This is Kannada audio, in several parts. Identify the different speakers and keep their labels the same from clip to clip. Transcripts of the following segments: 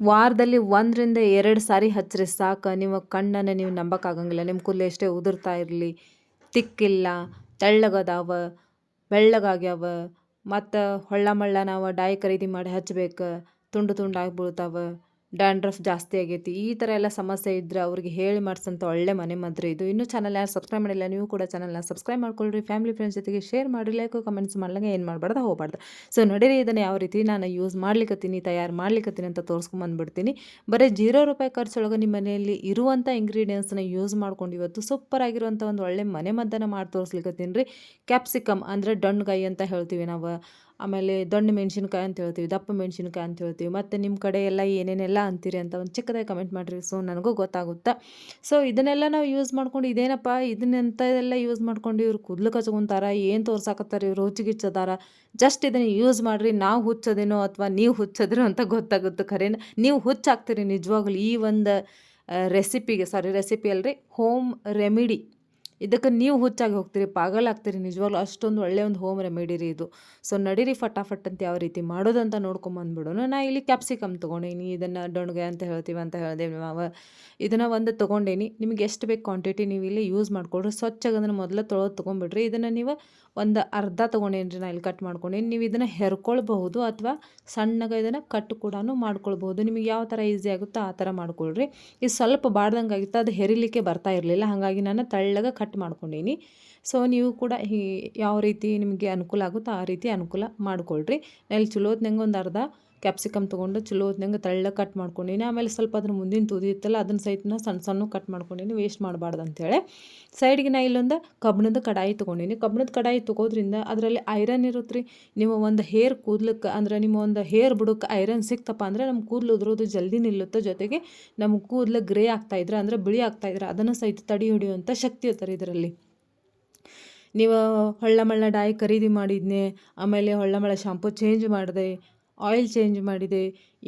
Speaker 1: ವಾರದಲ್ಲಿ ಒಂದರಿಂದ ಎರಡು ಸಾರಿ ಹಚ್ಚಿರಿ. ಸಾಕು, ನಿಮ್ಮ ಕಣ್ಣನ್ನು ನೀವು ನಂಬಕ್ಕಾಗಂಗಿಲ್ಲ. ನಿಮ್ಮ ಕೂದಲು ಎಷ್ಟೇ ಉದುರ್ತಾ ಇರಲಿ, ತಿಕ್ಕಿಲ್ಲ, ತೆಳ್ಳಗದಾವ ಬೆಳ್ಳಗಾಗ್ಯಾವ ಮತ್ತು ಹೊಳ್ಳ ಮಳ್ಳ ನಾವು ಡಾಯ್ ಖರೀದಿ ಮಾಡಿ ಹಚ್ಬೇಕು, ತುಂಡು ತುಂಡಾಗಿ ಬೀಳ್ತಾವ. ಡ್ಯಾಂಡ್ರಫ್ ಜಾಸ್ತಿ ಆಗೈತಿ. ಈ ಥರ ಎಲ್ಲ ಸಮಸ್ಯೆ ಇದ್ದರೆ ಅವ್ರಿಗೆ ಹೇಳಿ ಮಾಡಿಸಂಥ ಒಳ್ಳೆ ಮನೆ ಮದ್ದು ಇದು. ಇನ್ನೂ ಚಾನಲ್ ಯಾರು ಸಬ್ಸ್ಕ್ರೈಬ್ ಮಾಡಿಲ್ಲ, ನೀವು ಕೂಡ ಚಾನಲ್ನ ಸಬ್ಸ್ಕ್ರೈಬ್ ಮಾಡ್ಕೊಳ್ರಿ. ಫ್ಯಾಮಿಲಿ ಫ್ರೆಂಡ್ಸ್ ಜೊತೆಗೆ ಶೇರ್ ಮಾಡಿ ಲೈಕ್ ಕಮೆಂಟ್ಸ್ ಮಾಡ್ಲಂಗೆ ಏನು ಮಾಡಬಾರ್ದು, ಹೋಗಬಾರ್ದು. ಸೊ ನಡೀರಿ, ಇದನ್ನು ಯಾವ ರೀತಿ ನಾನು ಯೂಸ್ ಮಾಡ್ಲಿಕ್ಕತ್ತೀನಿ ತಯಾರು ಮಾಡ್ಲಿಕ್ಕತ್ತೀನಿ ಅಂತ ತೋರಿಸ್ಕೊಂಬಂದ್ಬಿಡ್ತೀನಿ ಬರೀ ಜೀರೋ ರೂಪಾಯಿ ಖರ್ಚೊಳಗೆ ನಿಮ್ಮ ಮನೆಯಲ್ಲಿ ಇರುವಂಥ ಇಂಗ್ರೀಡಿಯೆಂಟ್ಸನ್ನ ಯೂಸ್ ಮಾಡ್ಕೊಂಡು ಇವತ್ತು ಸೂಪರ್ ಆಗಿರುವಂಥ ಒಂದು ಒಳ್ಳೆ ಮನೆ ಮದ್ದನ್ನು ಮಾಡಿ ತೋರಿಸ್ಲಿಕ್ಕತ್ತೀನಿ ರೀ. ಕ್ಯಾಪ್ಸಿಕಮ್ ಅಂದರೆ ಡಣ್ಣಗಾಯಿ ಅಂತ ಹೇಳ್ತೀವಿ ನಾವು. ಆಮೇಲೆ ದೊಣ್ಣೆ ಮೆಣಸಿನ್ಕಾಯಿ ಅಂತ ಹೇಳ್ತೀವಿ, ದಪ್ಪ ಮೆಣಸಿನ್ಕಾಯಿ ಅಂತ ಹೇಳ್ತೀವಿ, ಮತ್ತು ನಿಮ್ಮ ಕಡೆ ಎಲ್ಲ ಏನೇನೆಲ್ಲ ಅಂತೀರಿ ಅಂತ ಒಂದು ಚಿಕ್ಕದಾಗಿ ಕಮೆಂಟ್ ಮಾಡಿರಿ. ಸೊ ನನಗೂ ಗೊತ್ತಾಗುತ್ತೆ. ಸೊ ಇದನ್ನೆಲ್ಲ ನಾವು ಯೂಸ್ ಮಾಡ್ಕೊಂಡು ಇದೇನಪ್ಪ, ಇದನ್ನೆಂಥದೆಲ್ಲ ಯೂಸ್ ಮಾಡ್ಕೊಂಡು ಇವ್ರು ಕೂದಲು ಕಚ್ಕೊಂತಾರ, ಏನು ತೋರ್ಸಾಕತ್ತಾರ ಇವ್ರು ಹುಚ್ಚಿಗಿಚ್ಚದಾರ ಜಸ್ಟ್ ಇದನ್ನು ಯೂಸ್ ಮಾಡಿರಿ, ನಾವು ಹುಚ್ಚೋದೇನೋ ಅಥವಾ ನೀವು ಹುಚ್ಚದ್ರು ಅಂತ ಗೊತ್ತಾಗುತ್ತೆ ಖರೇನ. ನೀವು ಹುಚ್ಚಾಗ್ತೀರಿ ನಿಜವಾಗ್ಲೂ ಈ ಒಂದು ರೆಸಿಪಿಗೆ ಸಾರಿ ರೆಸಿಪಿ ಅಲ್ರಿ ಹೋಮ್ ರೆಮಿಡಿ ಇದಕ್ಕೆ ನೀವು ಹುಚ್ಚಾಗಿ ಹೋಗ್ತೀರಿ, ಪಾಗಲಾಗ್ತೀರಿ, ನಿಜವಾಗ್ಲೂ ಅಷ್ಟೊಂದು ಒಳ್ಳೆಯ ಒಂದು ಹೋಮ್ ರೆಮಿಡಿ ರೀ ಇದು. ಸೊ ನಡೀರಿ ಫಟಾಫಟ್ ಅಂತ ಯಾವ ರೀತಿ ಮಾಡೋದಂತ ನೋಡ್ಕೊಂಬಂದ್ಬಿಡೋಣ. ನಾ ಇಲ್ಲಿ ಕ್ಯಾಪ್ಸಿಕಮ್ ತೊಗೊಂಡೀನಿ, ಇದನ್ನು ಡೊಣ್ಗೆ ಅಂತ ಹೇಳ್ತೀವಿ ಅಂತ ಹೇಳಿದೆ ನಾವು ಇದನ್ನು ಒಂದು ತೊಗೊಂಡೇನಿ. ನಿಮಗೆ ಎಷ್ಟು ಬೇಕು ಕ್ವಾಂಟಿಟಿ ನೀವು ಇಲ್ಲಿ ಯೂಸ್ ಮಾಡ್ಕೊಳ್ರಿ. ಸ್ವಚ್ಛಾಗಿ ಅದನ್ನು ಮೊದಲು ತೊಳೆದು ತೊಗೊಂಡ್ಬಿಡ್ರಿ ಇದನ್ನು ನೀವು ಒಂದು ಅರ್ಧ ತೊಗೊಂಡೇನಿ ರೀ ನಾ ಇಲ್ಲಿ ಕಟ್ ಮಾಡ್ಕೊಂಡೇನಿ. ನೀವು ಇದನ್ನು ಹೆರ್ಕೊಳ್ಬಹುದು ಅಥವಾ ಸಣ್ಣಗೆ ಇದನ್ನು ಕಟ್ ಕೂಡ ಮಾಡ್ಕೊಳ್ಬಹುದು. ನಿಮಗೆ ಯಾವ ಥರ ಈಸಿ ಆಗುತ್ತೋ ಆ ಥರ ಮಾಡ್ಕೊಳ್ರಿ. ಇದು ಸ್ವಲ್ಪ ಬಾಡ್ದಂಗೆ ಆಗಿತ್ತು ಅದು ಹೆರಿಲಿಕ್ಕೆ ಬರ್ತಾ ಇರಲಿಲ್ಲ. ಹಾಗಾಗಿ ನಾನು ತಳ್ಳಗೆ ಕಟ್ ಮಾಡ್ಕೊಂಡೀನಿ. ಸೊ ನೀವು ಕೂಡ ಯಾವ ರೀತಿ ನಿಮಗೆ ಅನುಕೂಲ ಆಗುತ್ತೋ ಆ ರೀತಿ ಅನುಕೂಲ ಮಾಡ್ಕೊಳ್ರಿ. ನಾನು ಇಲ್ಲಿ ಚಲೋ ಹೊತ್ನಂಗೆ ಒಂದು ಅರ್ಧ ಕ್ಯಾಪ್ಸಿಕಮ್ ತೊಗೊಂಡು ಚಲೋ ಹೊತ್ನಂಗೆ ತಳ್ಳ ಕಟ್ ಮಾಡ್ಕೊಂಡಿನಿ. ಆಮೇಲೆ ಸ್ವಲ್ಪ ಅದ್ರ ಮುಂದಿನ ತುದಿ ಇತ್ತಲ್ಲ, ಅದನ್ನ ಸಹಿತನ ಸಣ್ಣ ಸಣ್ಣ ಕಟ್ ಮಾಡ್ಕೊಂಡಿನಿ ವೇಸ್ಟ್ ಮಾಡಬಾರ್ದು ಅಂತೇಳಿ ಸೈಡ್ಗೆ ನಾ ಇಲ್ಲೊಂದು ಕಬ್ಬಣದ ಕಡಾಯಿ ತೊಗೊಂಡಿನಿ. ಕಬ್ಬಣದ ಕಡಾಯಿ ತೊಗೋದ್ರಿಂದ ಅದರಲ್ಲಿ ಐರನ್ ಇರುತ್ತೆ ರೀ ನೀವು ಒಂದು ಹೇರ್ ಕೂದ್ಲಕ್ಕೆ ಅಂದ್ರೆ ನಿಮ್ಮ ಒಂದು ಹೇರ್ ಬುಡಕ್ಕೆ ಐರನ್ ಸಿಕ್ತಪ್ಪ ಅಂದರೆ ನಮ್ಮ ಕೂದಲು ಉದುರೋದು ಜಲ್ದಿ ನಿಲ್ಲುತ್ತೆ. ಜೊತೆಗೆ ನಮ್ಮ ಕೂದಲು ಗ್ರೇ ಆಗ್ತಾಯಿದ್ರೆ ಅಂದರೆ ಬಿಳಿ ಆಗ್ತಾಯಿದ್ರೆ ಅದನ್ನು ಸಹಿತ ತಡಿ ಹಿಡಿಯುವಂಥ ಶಕ್ತಿ ಇರ್ತಾರೆ ಇದರಲ್ಲಿ. ನೀವು ಹೊಳ್ಳಮಳ್ಳ ಡಾಯಿ ಖರೀದಿ ಮಾಡಿದ್ನೆ, ಆಮೇಲೆ ಹೊಳ್ಳಮಳ್ಳ ಶಾಂಪೂ ಚೇಂಜ್ ಮಾಡಿದೆ ಆಯಿಲ್ ಚೇಂಜ್ ಮಾಡಿದೆ,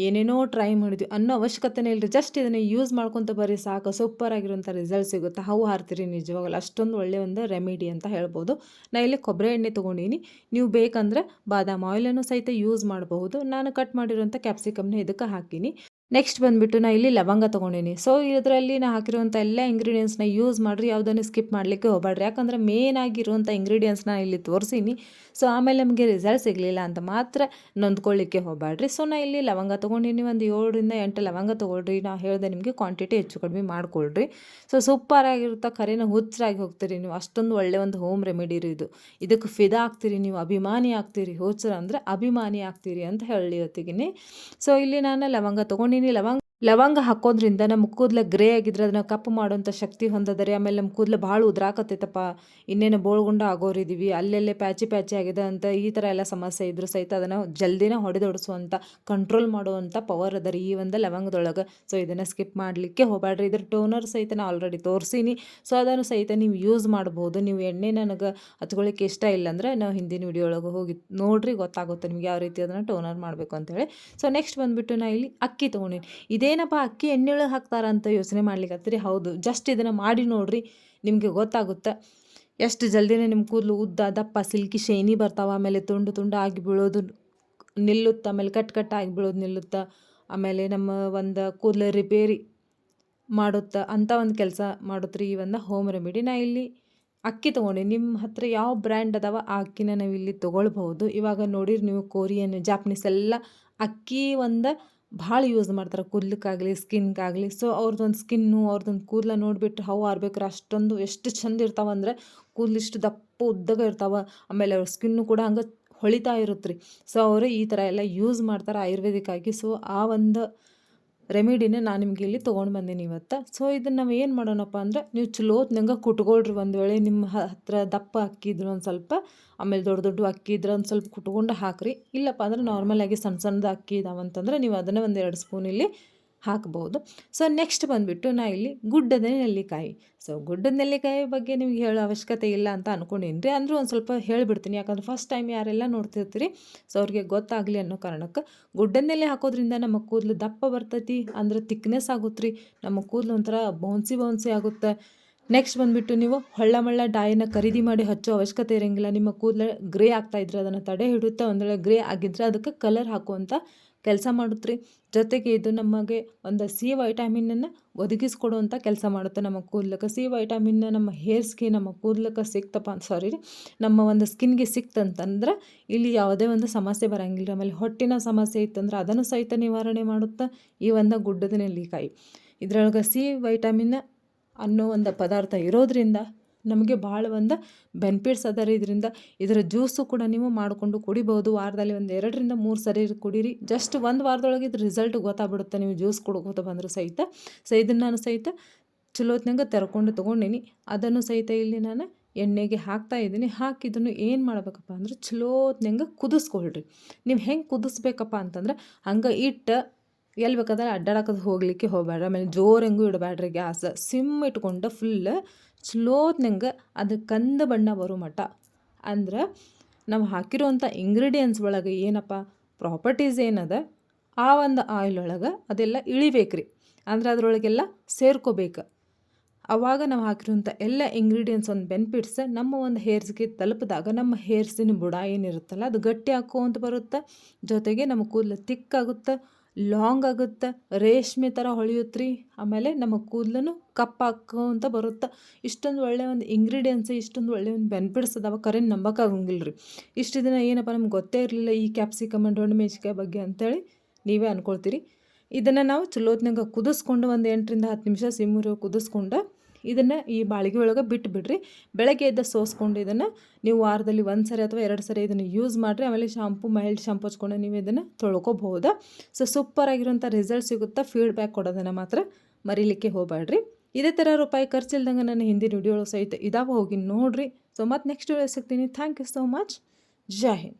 Speaker 1: ಏನೇನೋ ಟ್ರೈ ಮಾಡಿದ್ವಿ ಅನ್ನೋ ಅವಶ್ಯಕತೆನೇ ಇಲ್ಲ ರೀ ಜಸ್ಟ್ ಇದನ್ನು ಯೂಸ್ ಮಾಡ್ಕೊತ ಬರ್ರಿ ಸಾಕು ಸೂಪರ್ ಆಗಿರುವಂಥ ರಿಸಲ್ಟ್ ಸಿಗುತ್ತೆ. ಹೌ ಹಾರ್ತೀರಿ ನಿಜವಾಗಲ್ಲ ಅಷ್ಟೊಂದು ಒಳ್ಳೆಯ ಒಂದು ರೆಮಿಡಿ ಅಂತ ಹೇಳ್ಬೋದು. ನಾ ಇಲ್ಲಿ ಕೊಬ್ಬರಿ ಎಣ್ಣೆ ತೊಗೊಂಡೀನಿ. ನೀವು ಬೇಕಂದ್ರೆ ಬಾದಾಮ್ ಆಯಿಲನ್ನು ಸಹಿತ ಯೂಸ್ ಮಾಡಬಹುದು. ನಾನು ಕಟ್ ಮಾಡಿರುವಂಥ ಕ್ಯಾಪ್ಸಿಕಮ್ನ ಇದಕ್ಕೆ ಹಾಕೀನಿ. ನೆಕ್ಸ್ಟ್ ಬಂದುಬಿಟ್ಟು ನಾನು ಇಲ್ಲಿ ಲವಂಗ ತೊಗೊಂಡಿನಿ. ಸೊ ಇದರಲ್ಲಿ ನಾನು ಹಾಕಿರುವಂಥ ಎಲ್ಲ ಇಂಗ್ರೀಡಿಯೆಂಟ್ಸ್ನ ಯೂಸ್ ಮಾಡಿರಿ, ಯಾವುದನ್ನು ಸ್ಕಿಪ್ ಮಾಡಲಿಕ್ಕೆ ಹೋಗಬೇಡ್ರಿ ಯಾಕಂದ್ರೆ ಮೇನ್ ಆಗಿರುವಂಥ ಇಂಗ್ರೀಡಿಯೆಂಟ್ಸ್ನ ಇಲ್ಲಿ ತೋರಿಸೀನಿ. ಸೊ ಆಮೇಲೆ ನಮಗೆ ರಿಸಲ್ಟ್ ಸಿಗಲಿಲ್ಲ ಅಂತ ಮಾತ್ರ ನೊಂದ್ಕೊಳ್ಳಿಕ್ಕೆ ಹೋಗಬೇಡ್ರಿ ಸೊ ನಾನು ಇಲ್ಲಿ ಲವಂಗ ತೊಗೊಂಡಿನಿ. ಒಂದು ಏಳರಿಂದ ಎಂಟು ಲವಂಗ ತೊಗೊಳ್ರಿ. ನಾ ಹೇಳಿದೆ ನಿಮಗೆ ಕ್ವಾಂಟಿಟಿ ಹೆಚ್ಚು ಕಡಿಮೆ ಮಾಡ್ಕೊಳ್ರಿ. ಸೊ ಸೂಪರ್ ಆಗಿರುತ್ತೆ ಕರೆನ ಹುಚ್ಚರಾಗಿ ಹೋಗ್ತೀರಿ ನೀವು. ಅಷ್ಟೊಂದು ಒಳ್ಳೆ ಒಂದು ಹೋಮ್ ರೆಮಿಡಿ ಇದು. ಇದಕ್ಕೆ ಫಿದಾ ಆಗ್ತೀರಿ ನೀವು. ಅಭಿಮಾನಿ ಆಗ್ತೀರಿ. ಹುಚ್ಚರ ಅಂದರೆ ಅಭಿಮಾನಿ ಆಗ್ತೀರಿ ಅಂತ ಹೇಳಿ ಹೊತ್ತಿಗೆ ಸೊ ಇಲ್ಲಿ ನಾನು ಲವಂಗ ತೊಗೊಂಡಿನಿ ಲವಂಗ ಲವಂಗ ಹಾಕೋದ್ರಿಂದ ನಮ್ಮ ಕೂದಲು ಗ್ರೇ ಆಗಿದ್ರೆ ಅದನ್ನ ಕಪ್ಪು ಮಾಡುವಂಥ ಶಕ್ತಿ ಹೊಂದದರೆ ಆಮೇಲೆ ನಮ್ಮ ಕೂದಲು ಭಾಳ ಉದ್ರಾಕತ್ತೈತಪ್ಪ. ಇನ್ನೇನು ಬೋಳ್ಗುಂಡ ಆಗೋರಿದ್ದೀವಿ ಅಲ್ಲೆಲ್ಲೇ ಪ್ಯಾಚಿ ಪ್ಯಾಚಿ ಆಗಿದೆ ಅಂತ ಈ ಥರ ಎಲ್ಲ ಸಮಸ್ಯೆ ಇದ್ದರೂ ಸಹಿತ ಅದನ್ನು ಜಲ್ದಿನ ಹೊಡೆದೊಡಿಸುವಂಥ ಕಂಟ್ರೋಲ್ ಮಾಡುವಂಥ ಪವರ್ ಅದ ರೀ ಈ ಒಂದು ಲವಂಗದೊಳಗೆ. ಸೊ ಇದನ್ನು ಸ್ಕಿಪ್ ಮಾಡಲಿಕ್ಕೆ ಹೋಗಬೇಡ್ರಿ ಇದ್ರ ಟೋನರ್ ಸಹಿತ ನಾನು ಆಲ್ರೆಡಿ ತೋರಿಸೀನಿ. ಸೊ ಅದನ್ನು ಸಹಿತ ನೀವು ಯೂಸ್ ಮಾಡ್ಬೋದು. ನೀವು ಎಣ್ಣೆ ನನಗೆ ಹತ್ಕೊಳ್ಳಿಕ್ಕೆ ಇಷ್ಟ ಇಲ್ಲ ಅಂದರೆ ನಾವು ಹಿಂದಿನ ವಿಡಿಯೋ ಒಳಗೆ ಹೋಗಿ ನೋಡ್ರಿ, ಗೊತ್ತಾಗುತ್ತೆ ನಿಮ್ಗೆ ಯಾವ ರೀತಿ ಅದನ್ನು ಟೋನರ್ ಮಾಡಬೇಕು ಅಂತೇಳಿ ಸೊ ನೆಕ್ಸ್ಟ್ ಬಂದುಬಿಟ್ಟು ನಾ ಇಲ್ಲಿ ಅಕ್ಕಿ ತೊಗೊಂಡಿನಿ. ಇದೇನಪ್ಪ ಅಕ್ಕಿ ಎಣ್ಣೆ ಒಳಗೆ ಹಾಕ್ತಾರ ಅಂತ ಯೋಚನೆ ಮಾಡ್ಲಿಕ್ಕೆ ಹೌದು. ಜಸ್ಟ್ ಇದನ್ನು ಮಾಡಿ ನೋಡ್ರಿ, ನಿಮಗೆ ಗೊತ್ತಾಗುತ್ತೆ. ಎಷ್ಟು ಜಲ್ದಿನೇ ನಿಮ್ಮ ಕೂದಲು ಉದ್ದ, ದಪ್ಪ, ಸಿಲ್ಕಿ, ಶೈನಿ ಬರ್ತಾವೆ, ಆಮೇಲೆ ತುಂಡು ತುಂಡು ಆಗಿ ಬೀಳೋದು, ನಿಲ್ಲುತ್ತೆ, ಆಮೇಲೆ ಕಟ್ ಕಟ್ ಆಗಿ ಬೀಳೋದು ನಿಲ್ಲುತ್ತೆ, ಆಮೇಲೆ ನಮ್ಮ ಒಂದು ಕೂದಲು ರಿಪೇರಿ ಮಾಡುತ್ತೆ ಅಂಥ ಒಂದು ಕೆಲಸ ಮಾಡುತ್ತೆ ಈ ಒಂದು ಹೋಮ್ ರೆಮಿಡಿ ನಾ ಇಲ್ಲಿ ಅಕ್ಕಿ ತೊಗೊಂಡು. ನಿಮ್ಮ ಹತ್ರ ಯಾವ ಬ್ರ್ಯಾಂಡ್ ಅದಾವ ಆ ಅಕ್ಕಿನ ನಾವು ಇಲ್ಲಿ ತೊಗೊಳ್ಬಹುದು. ಇವಾಗ ನೋಡಿರಿ ನೀವು ಕೋರಿಯನ್ ಜಾಪನೀಸ್ ಎಲ್ಲ ಅಕ್ಕಿ ಒಂದು ಭಾಳ ಯೂಸ್ ಮಾಡ್ತಾರೆ ಕೂದಲಕ್ಕಾಗಲಿ, ಸ್ಕಿನ್ಗಾಗಲಿ. ಸೊ ಅವ್ರದ್ದೊಂದು ಸ್ಕಿನ್ನು, ಅವ್ರದ್ದೊಂದು ಕೂದಲ ನೋಡಿಬಿಟ್ಟು ಹೌ ಆರ್ಬೇಕಾರೆ ಅಷ್ಟೊಂದು ಎಷ್ಟು ಚಂದ ಕೂದಲು ಇಷ್ಟು ದಪ್ಪ ಉದ್ದಗ ಇರ್ತಾವೆ. ಆಮೇಲೆ ಅವ್ರ ಸ್ಕಿನ್ನು ಕೂಡ ಹಂಗೆ ಹೊಳಿತಾ ಇರುತ್ತೆ ರೀ ಸೊ ಅವರು ಈ ಥರ ಎಲ್ಲ ಯೂಸ್ ಮಾಡ್ತಾರೆ ಆಯುರ್ವೇದಿಕ್ಕಾಗಿ. ಸೊ ಆ ಒಂದು ರೆಮಿಡಿನ ನಾನು ನಿಮಗೆ ಇಲ್ಲಿ ತೊಗೊಂಡು ಬಂದೀನಿ ಇವತ್ತು. ಸೊ ಇದನ್ನು ನಾವು ಏನು ಮಾಡೋಣಪ್ಪ ಅಂದರೆ ನೀವು ಚಲೋತ್ನಂಗೆ ಕುಟ್ಕೊಳ್ರಿ ಒಂದು ವೇಳೆ ನಿಮ್ಮ ಹತ್ರ ದಪ್ಪ ಅಕ್ಕಿ ಇದ್ರೆ ಒಂದು ಸ್ವಲ್ಪ, ಆಮೇಲೆ ದೊಡ್ಡ ದೊಡ್ಡ ಅಕ್ಕಿ ಇದ್ರೆ ಒಂದು ಸ್ವಲ್ಪ ಕುಟ್ಕೊಂಡು ಹಾಕಿರಿ. ಇಲ್ಲಪ್ಪ ಅಂದ್ರೆ ನಾರ್ಮಲಾಗಿ ಸಣ್ಣ ಸಣ್ಣದ ಅಕ್ಕಿ ಇದಾವಂತಂದ್ರೆ ನೀವು ಅದನ್ನು ಒಂದು ಎರಡು ಸ್ಪೂನ್ ಇಲ್ಲಿ ಹಾಕ್ಬೋದು. ಸೊ ನೆಕ್ಸ್ಟ್ ಬಂದುಬಿಟ್ಟು ನಾ ಇಲ್ಲಿ ಗುಡ್ಡದ ನೆಲ್ಲಿಕಾಯಿ. ಸೊ ಗುಡ್ಡದ ನೆಲ್ಲಿಕಾಯಿ ಬಗ್ಗೆ ನಿಮ್ಗೆ ಹೇಳೋ ಅವಶ್ಯಕತೆ ಇಲ್ಲ ಅಂತ ಅಂದ್ಕೊಂಡಿನಿ ರೀ. ಅಂದರೂ ಒಂದು ಸ್ವಲ್ಪ ಹೇಳಿಬಿಡ್ತೀನಿ. ಯಾಕಂದ್ರೆ ಫಸ್ಟ್ ಟೈಮ್ ಯಾರೆಲ್ಲ ನೋಡ್ತಿರ್ತೀರಿ ಸೊ ಅವ್ರಿಗೆ ಗೊತ್ತಾಗಲಿ ಅನ್ನೋ ಕಾರಣಕ್ಕೆ ಗುಡ್ಡದ ನೆಲೆ ಹಾಕೋದ್ರಿಂದ ನಮ್ಮ ಕೂದಲು ದಪ್ಪ ಬರ್ತೈತಿ, ಅಂದ್ರೆ ತಿಕ್ನೆಸ್ ಆಗುತ್ತೆ ರೀ. ನಮ್ಮ ಕೂದಲು ಒಂಥರ ಬೌನ್ಸಿ ಬೌನ್ಸಿ ಆಗುತ್ತೆ. ನೆಕ್ಸ್ಟ್ ಬಂದುಬಿಟ್ಟು ನೀವು ಹೊಳ್ಳ ಮಳ್ಳ ಡಾಯನ್ನ ಖರೀದಿ ಮಾಡಿ ಹಚ್ಚೋ ಅವಶ್ಯಕತೆ ಇರೋಂಗಿಲ್ಲ. ನಿಮ್ಮ ಕೂದಲು ಗ್ರೇ ಆಗ್ತಾ ಇದ್ರೆ ಅದನ್ನು ತಡೆ ಹಿಡುತ್ತಾ ಒಂದು ವೇಳೆ ಗ್ರೇ ಆಗಿದ್ದರೆ ಅದಕ್ಕೆ ಕಲರ್ ಹಾಕುವಂಥ ಕೆಲಸ ಮಾಡುತ್ತೆ ಜೊತೆಗೆ ಇದು ನಮಗೆ ಒಂದು ಸಿ ವೈಟಾಮಿನನ್ನು ಒದಗಿಸ್ಕೊಡುವಂಥ ಕೆಲಸ ಮಾಡುತ್ತೆ ನಮ್ಮ ಕೂದಲಕ್ಕೆ. ಸಿ ವೈಟಮಿನ್ ನಮ್ಮ ಹೇರ್ಸ್ಗೆ, ನಮ್ಮ ಕೂದಲಕ್ಕೆ ಸಿಕ್ತಪ್ಪ ಸಾರಿ ನಮ್ಮ ಒಂದು ಸ್ಕಿನ್ಗೆ ಸಿಕ್ತಂತಂದ್ರೆ ಇಲ್ಲಿ ಯಾವುದೇ ಒಂದು ಸಮಸ್ಯೆ ಬರಂಗಿಲ್ಲ. ಆಮೇಲೆ ಹೊಟ್ಟಿನ ಸಮಸ್ಯೆ ಇತ್ತಂದ್ರೆ ಅದನ್ನು ಸಹಿತ ನಿವಾರಣೆ ಮಾಡುತ್ತಾ ಈ ಒಂದು ಗುಡ್ಡದ ನೆಲ್ಲಿಕಾಯಿ. ಇದರೊಳಗೆ ಸಿ ವೈಟಮಿನ್ ಅನ್ನೋ ಒಂದು ಪದಾರ್ಥ ಇರೋದ್ರಿಂದ ನಮಗೆ ಭಾಳ ಒಂದು ಬೆನಿಫಿಟ್ಸ್ ಅದ ಇದರಿಂದ ಇದರ ಜ್ಯೂಸು ಕೂಡ ನೀವು ಮಾಡಿಕೊಂಡು ಕುಡಿಬೋದು ವಾರದಲ್ಲಿ ಒಂದು ಎರಡರಿಂದ ಮೂರು ಸರಿ ಕುಡೀರಿ. ಜಸ್ಟ್ ಒಂದು ವಾರದೊಳಗೆ ಇದ್ರ ರಿಸಲ್ಟ್ ಗೊತ್ತಾಗ್ಬಿಡುತ್ತೆ. ನೀವು ಜ್ಯೂಸ್ ಕುಡ್ಕೋತ ಬಂದರೂ ಸಹಿತ. ಸೊ ಇದನ್ನು ನಾನು ಸಹಿತ ಚಲೋತ್ನಾಗ ತೆರ್ಕೊಂಡು ತೊಗೊಂಡಿನಿ. ಅದನ್ನು ಸಹಿತ ಇಲ್ಲಿ ನಾನು ಎಣ್ಣೆಗೆ ಹಾಕ್ತಾ ಇದ್ದೀನಿ. ಹಾಕಿದನ್ನು ಏನು ಮಾಡಬೇಕಪ್ಪ ಅಂದ್ರೆ ಚಲೋತ್ನಂಗೆ ಕುದಿಸ್ಕೊಳ್ರಿ. ನೀವು ಹೆಂಗೆ ಕುದಿಸ್ಬೇಕಪ್ಪ ಅಂತಂದ್ರೆ ಹಂಗೆ ಇಟ್ಟು ಎಲ್ಲಿ ಬೇಕಾದ್ರೆ ಅಡ್ಡಾಡಕ್ಕದು ಹೋಗ್ಲಿಕ್ಕೆ ಹೋಗಬೇಡ್ರಿ. ಆಮೇಲೆ ಜೋರೆಂಗೂ ಇಡಬೇಡ್ರಿ ಗ್ಯಾಸ್. ಸಿಮ್ ಇಟ್ಕೊಂಡು ಫುಲ್ ಸ್ಲೋತ್ನಂಗೆ ಅದು ಕಂದ ಬಣ್ಣ ಬರೋ ಮಟ್ಟ. ಅಂದ್ರೆ ನಾವು ಹಾಕಿರುವಂಥ ಇಂಗ್ರೀಡಿಯೆಂಟ್ಸ್ ಒಳಗೆ ಏನಪ್ಪ ಪ್ರಾಪರ್ಟೀಸ್ ಏನದ, ಆ ಒಂದು ಆಯಿಲ್ ಒಳಗೆ ಅದೆಲ್ಲ ಇಳಿಬೇಕ್ರಿ. ಅಂದ್ರೆ ಅದರೊಳಗೆಲ್ಲ ಸೇರ್ಕೋಬೇಕು. ಆವಾಗ ನಾವು ಹಾಕಿರುವಂಥ ಎಲ್ಲ ಇಂಗ್ರೀಡಿಯೆಂಟ್ಸ್ ಒಂದು ಬೆನಿಫಿಟ್ಸ್ ನಮ್ಮ ಒಂದು ಹೇರ್ಸ್ಗೆ ತಲುಪಿದಾಗ ನಮ್ಮ ಹೇರ್ಸಿನ ಬುಡ ಏನಿರುತ್ತಲ್ಲ, ಅದು ಗಟ್ಟಿ ಹಾಕೋಂತ ಬರುತ್ತೆ. ಜೊತೆಗೆ ನಮ್ಮ ಕೂದಲು ತಿಕ್ಕಾಗುತ್ತೆ ಲಾಂಗ್ ಆಗುತ್ತೆ. ರೇಷ್ಮೆ ಥರ ಹೊಳೆಯುತ್ತೆ ರೀ ಆಮೇಲೆ ನಮ್ಮ ಕೂದಲೂ ಕಪ್ಪಾಕೋ ಅಂತ ಬರುತ್ತೆ. ಇಷ್ಟೊಂದು ಒಳ್ಳೆಯ ಒಂದು ಇಂಗ್ರೀಡಿಯೆಂಟ್ಸ್ ಇಷ್ಟೊಂದು ಒಳ್ಳೆಯ ಒಂದು ಬೆನಿಫಿಟ್ಸ್ ಅದಾವ ಕರೆ ನಂಬಕ್ಕಾಗಂಗಿಲ್ಲ ರೀ ಇಷ್ಟು ದಿನ ಏನಪ್ಪ ನಮ್ಗೆ ಗೊತ್ತೇ ಇರಲಿಲ್ಲ ಈ ಕ್ಯಾಪ್ಸಿಕಮ್ ಅಂಡ್ ಒಣ ಮೆಣಸಿಕಾಯಿ ಬಗ್ಗೆ ಅಂತೇಳಿ ನೀವೇ ಅಂದ್ಕೊಳ್ತೀರಿ ಇದನ್ನು ನಾವು ಚಲೋತ್ನಾಗ ಕುದಿಸ್ಕೊಂಡು ಒಂದು ಎಂಟರಿಂದ ಹತ್ತು ನಿಮಿಷ ಸಿಮ್ಮರು ಕುದಿಸ್ಕೊಂಡು ಇದನ್ನು ಈ ಬಾಳಿಗೆ ಒಳಗೆ ಬಿಟ್ಟು ಬಿಡ್ರಿ ಬೆಳಗ್ಗೆ ಎದ್ದ ಸೋಸ್ಕೊಂಡು ಇದನ್ನು ನೀವು ವಾರದಲ್ಲಿ ಒಂದು ಸರಿ ಅಥವಾ ಎರಡು ಸರಿ ಇದನ್ನು ಯೂಸ್ ಮಾಡಿರಿ. ಆಮೇಲೆ ಶಾಂಪು ಮೈಲ್ಡ್ ಶಾಂಪು ಹಚ್ಕೊಂಡು ನೀವು ಇದನ್ನು ತೊಳ್ಕೊಬಹುದು. ಸೊ ಸೂಪರ್ ಆಗಿರೋಂಥ ರಿಸಲ್ಟ್ ಸಿಗುತ್ತಾ ಫೀಡ್ಬ್ಯಾಕ್ ಕೊಡೋದನ್ನು ಮಾತ್ರ ಮರಿಲಿಕ್ಕೆ ಹೋಗಬೇಡ್ರಿ ಇದೇ ಥರ ರೂಪಾಯಿ ಖರ್ಚಿಲ್ದಂಗೆ ನನ್ನ ಹಿಂದಿನ ವಿಡಿಯೋ ಸಹಿತ ಇದಾವ, ಹೋಗಿ ನೋಡಿರಿ. ಸೊ ಮತ್ತೆ ನೆಕ್ಸ್ಟ್ ವಿಡಿಯೋ ಸಿಗ್ತೀನಿ. ಥ್ಯಾಂಕ್ ಯು ಸೋ ಮಚ್ ಜೈ ಹಿಂದ್